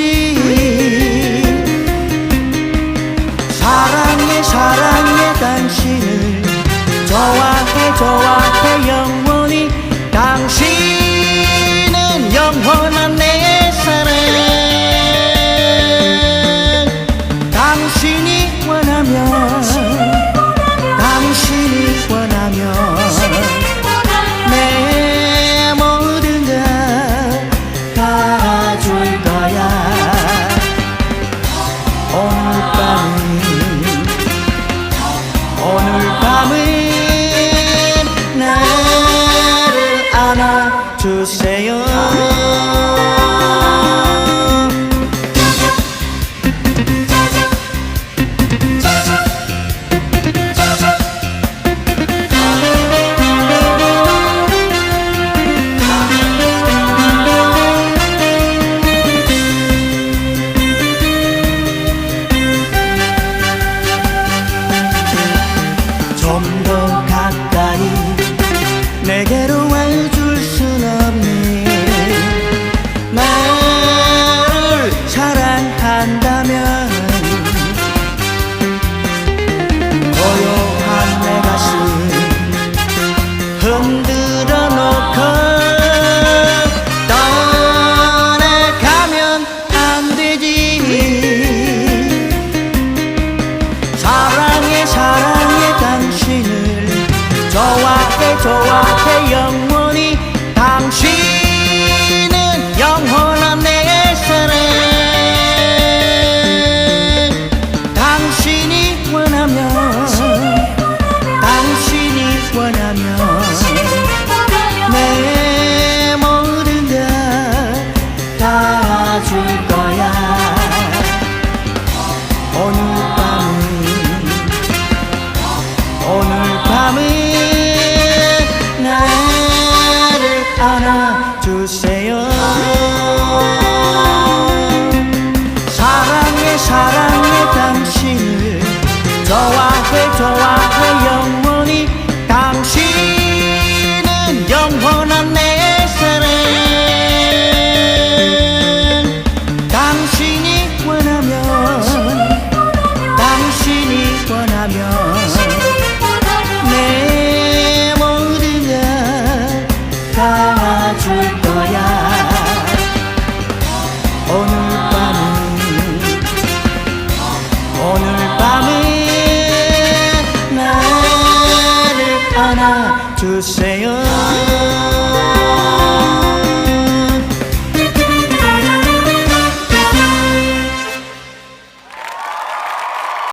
있는지 사랑해 사랑해 당신을 좋아해 좋아해. 앞에 좋아해 영원히 당신은 영원한 내 사랑. 당신이 원하면 당신이 원하면 to say a